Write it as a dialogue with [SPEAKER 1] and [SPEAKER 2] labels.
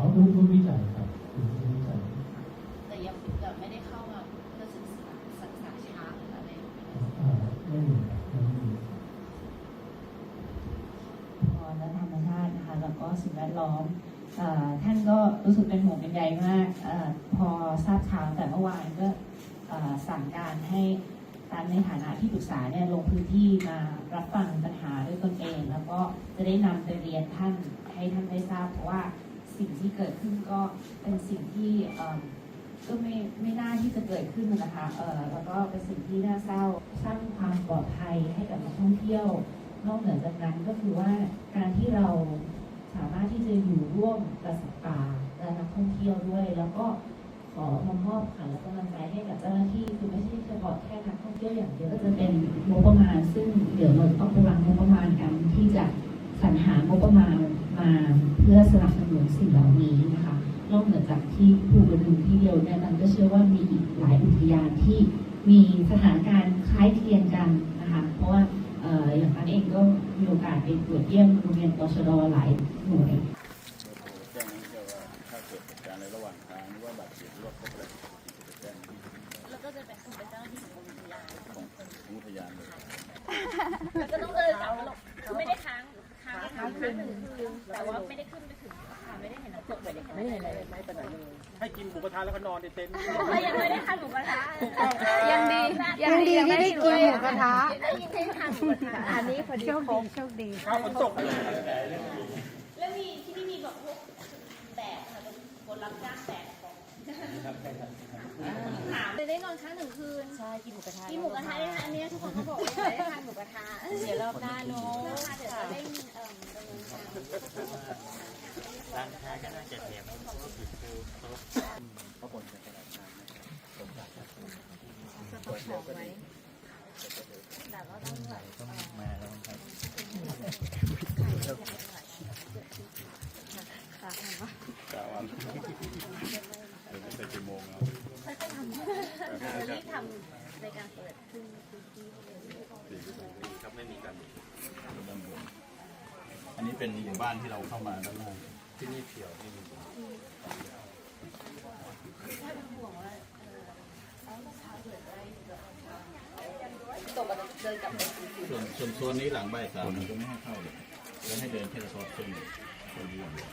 [SPEAKER 1] อ๋อรู้รู้วิจัยครับรู้วิจัย
[SPEAKER 2] แต่ยังแบบไม่ได้เข้ามาเพื่อศึกษาศึกษาช้าหรืออะไร
[SPEAKER 1] อ่าไม่มีไม่มี
[SPEAKER 3] พรและธรรมชาตินะคะแล้วก็สิ่งแวดล้อมอท่านก็รู้สึกเป็นห่วงเป็นใยมากอพอทราบข่าวแต่เมื่อวานก็สั่งการให้ตามในฐานะที่ปรึกษาเนี่ยลงพื้นที่มารับฟังปัญหาด้วยตนเอง แล้วก็จะได้นำไปเรียนท่านให้ท่านได้ทราบเพราะว่า สิ่งที่เกิดขึ้นก็เป็นสิ่งที่ก็ไม่ไม่น่าที่จะเกิดขึ้นนะคะเออแล้วก็เป็นสิ่งที่น่าเศร้าสร้างความปลอดภัยให้กับนักท่องเที่ยวนอกเหนือจากนั้นก็คือว่าการที่เราสามารถที่จะอยู่ร่วมกับสัตว์ป่าและนักท่องเที่ยวด้วย แล้วก็ขอมามอบขวัญและกำลังใจให้กับเจ้าหน้าที่คือไม่ใช่เฉพาะแค่นักท่องเที่ยวอย่างเดียวก็จะเป็นงบประมาณ ซึ่งเดี๋ยวเราต้องไปวางงบประมาณกันที่จะสรรหางบประมาณ มาเพื่อสนับสนุนสิ่งเหล่านี้นะคะนอกเหนือจากที่ภูกระดึงที่เดียวเนี่ยมันก็เชื่อว่ามีอีกหลายอุทยานที่มีสถานการณ์คล้ายคเคียงกันนะคะเพราะว่าเอ่ออย่างนั้นเองก็มีโอกาสไปตรวจเยี่ยมโรงเรียนตชดหลายหน่วย
[SPEAKER 4] แจ้งนี้เกี่ยวกับถ้าเกิดเหตุการณ์ในระหว่างทางหรือว่าบาดเจ็บหรือว่าพบอะไรจะแจ้งที่
[SPEAKER 2] แล้วก็จะเป็นคุณเป็นเจ้าหน้าที่ของกรมอุทยาน
[SPEAKER 4] ของของอุทยานเลย
[SPEAKER 2] แล้วก็ต้องเดินกลับมาลงคือไม่ได้ค้างค้างค้างคืนคื นแต่ว่าไม่ได้ขึ้นไปถึงค่ะไม่ได้เห็นน้ำตกไม่ได้เห็นไม่เห็นอะไรเลยไม่ไปไหนเลย
[SPEAKER 5] ให้กินหมูกระทะแล้วก็นอนในเต็นท์
[SPEAKER 2] ยังไม่ได้ทานหมูกระทะ
[SPEAKER 6] ยังดียังดีที่ได้กินหมูกระทะ
[SPEAKER 2] ได้ยินให้ทานหมูกระทะ
[SPEAKER 6] อันนี้พอดีโชคดีโชคดี
[SPEAKER 5] ข้าวฝนตก
[SPEAKER 2] แล้วมีที่นี่มีแบบพวกแบกค่ะเป็นคนรับจ้างแบกของถามเลยได้นอนค้างหนึ่งคืน
[SPEAKER 6] ใช่กินหมูกระทะ
[SPEAKER 2] กินหมูกระทะได้ทานอันเนี้ยทุกคนเขาบอกว่าอยากได้ทานหมูกระทะ
[SPEAKER 6] เดี๋ยวรอบหน้าเนาะ
[SPEAKER 2] ค่ะเดี๋ยวจะได้ ร้า
[SPEAKER 7] นค้าก็น่าจะแถมก็คือคือโต๊ะ
[SPEAKER 4] เขาบ่นกันตลอดางนะครับสงสารครับ
[SPEAKER 6] จะประกอบไว้
[SPEAKER 2] แต่ว่าต้องแบบ
[SPEAKER 7] ต้องมาแล้วครับ
[SPEAKER 4] กะวันเดี๋ยวไม่ใส่กี่โมงแล้ว
[SPEAKER 2] รีบทำในการเปิดขึ้นพื้นที่ให้เร็ว
[SPEAKER 4] ครับไม่มีการด้านบนอันนี้ เป็นหมู่บ้านที่เราเข้ามาด้านล่างที่นี่เขียวที่นี่ส่วนส่วนโซนนี้หลังใบายสามมันก็ไม่ให้เข้าเลยแล้วให้เดินแค่เฉพาะเส้นเส้นนี้อย่างเดียว